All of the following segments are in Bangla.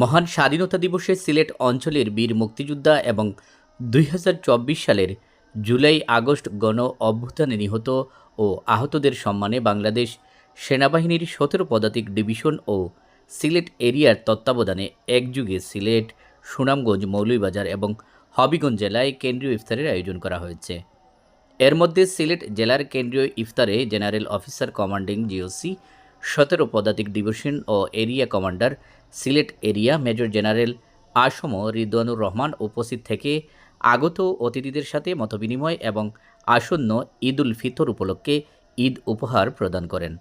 মহান স্বাধীনতা দিবসে সিলেট অঞ্চলের বীর মুক্তিযোদ্ধা এবং দুই হাজার চব্বিশ সালের জুলাই আগস্ট গণ অভ্যুত্থানে নিহত ও আহতদের সম্মানে বাংলাদেশ সেনাবাহিনীর সতেরো পদাতিক ডিভিশন ও সিলেট এরিয়ার তত্ত্বাবধানে একযুগে সিলেট, সুনামগঞ্জ, মৌলভীবাজার এবং হবিগঞ্জ জেলায় কেন্দ্রীয় ইফতারের আয়োজন করা হয়েছে। এর মধ্যে সিলেট জেলার কেন্দ্রীয় ইফতারে জেনারেল অফিসার কমান্ডিং জিওসি সতেরো পদাতিক ডিভিশন ও area commander Sylhet area major general ASM Ridwanur Rahman উপস্থিত থেকে আগত অতিথিদের সাথে মতবিনিময় এবং আসন্ন ঈদ উল ফিতর উপলক্ষে ঈদ উপহার প্রদান করেন।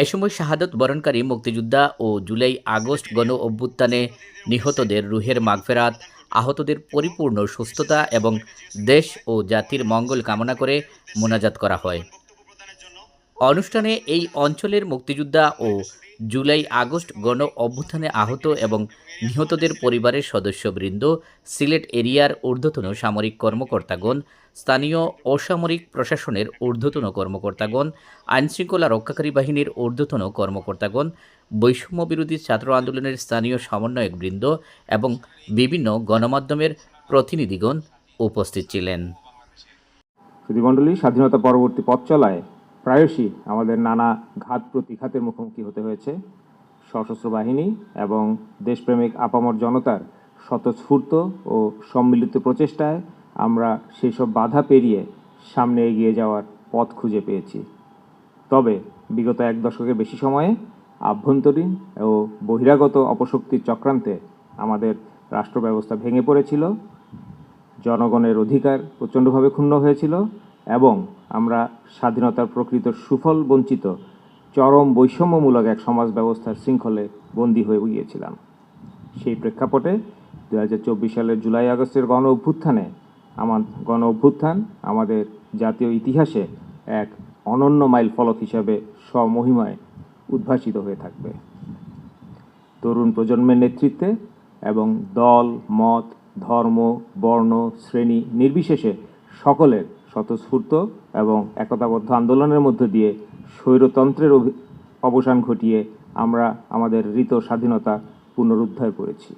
এই সময় শাহাদত বরণকারী মুক্তিযোদ্ধা ও জুলাই আগস্ট গণ অভ্যুত্থানে নিহতদের রুহের মাগফেরাত আহতদের পরিপূর্ণ সুস্থতা এবং দেশ ও জাতির মঙ্গল কামনা করে মোনাজাত করা হয়। অনুষ্ঠানে এই অঞ্চলের মুক্তিযোদ্ধা ও জুলাই আগস্ট গণ অভ্যুত্থানে আহত এবং নিহতদের পরিবারের সদস্যবৃন্দ, সিলেট এরিয়ার ঊর্ধ্বতন সামরিক কর্মকর্তাগণ, স্থানীয় অসামরিক প্রশাসনের ঊর্ধ্বতন কর্মকর্তাগণ, আইনশৃঙ্খলা রক্ষাকারী বাহিনীর ঊর্ধ্বতন কর্মকর্তাগণ, বৈষম্য বিরোধী ছাত্র আন্দোলনের স্থানীয় সমন্বয়কবৃন্দ এবং বিভিন্ন গণমাধ্যমের প্রতিনিধিগণ উপস্থিত ছিলেন। স্বাধীনতা পরবর্তী পথ চলায় প্রায়শই আমাদের নানা ঘাত প্রতিঘাতের মুখোমুখি হতে হয়েছে। সশস্ত্র বাহিনী এবং দেশপ্রেমিক আপামর জনতার স্বতঃস্ফূর্ত ও সম্মিলিত প্রচেষ্টায় আমরা সেই সব বাধা পেরিয়ে সামনে এগিয়ে যাওয়ার পথ খুঁজে পেয়েছি। তবে বিগত এক দশকের বেশি সময়ে আভ্যন্তরীণ ও বহিরাগত অপশক্তির চক্রান্তে আমাদের রাষ্ট্র ব্যবস্থা ভেঙে পড়েছিল, জনগণের অধিকার প্রচণ্ডভাবে ক্ষুণ্ণ হয়েছিল এবং আমরা স্বাধীনতার প্রকৃত সুফল বঞ্চিত, চরম বৈষম্যমূলক এক সমাজ ব্যবস্থার শৃঙ্খলে বন্দী হয়ে গিয়েছিলাম। সেই প্রেক্ষাপটে দু হাজার চব্বিশ সালের জুলাই আগস্টের গণ অভ্যুত্থানে আমার গণ অভ্যুত্থান আমাদের জাতীয় ইতিহাসে এক অনন্য মাইল ফলক হিসাবে স্বমহিমায় উদ্ভাসিত হয়ে থাকবে। তরুণ প্রজন্মের নেতৃত্বে এবং দল, মত, ধর্ম, বর্ণ, শ্রেণি নির্বিশেষে সকলের স্বতঃস্ফূর্ত এবং একতাবদ্ধ আন্দোলনের মধ্য দিয়ে স্বৈরতন্ত্রের অবসান ঘটিয়ে আমরা আমাদের ঋত স্বাধীনতা পুনরুদ্ধার করেছি।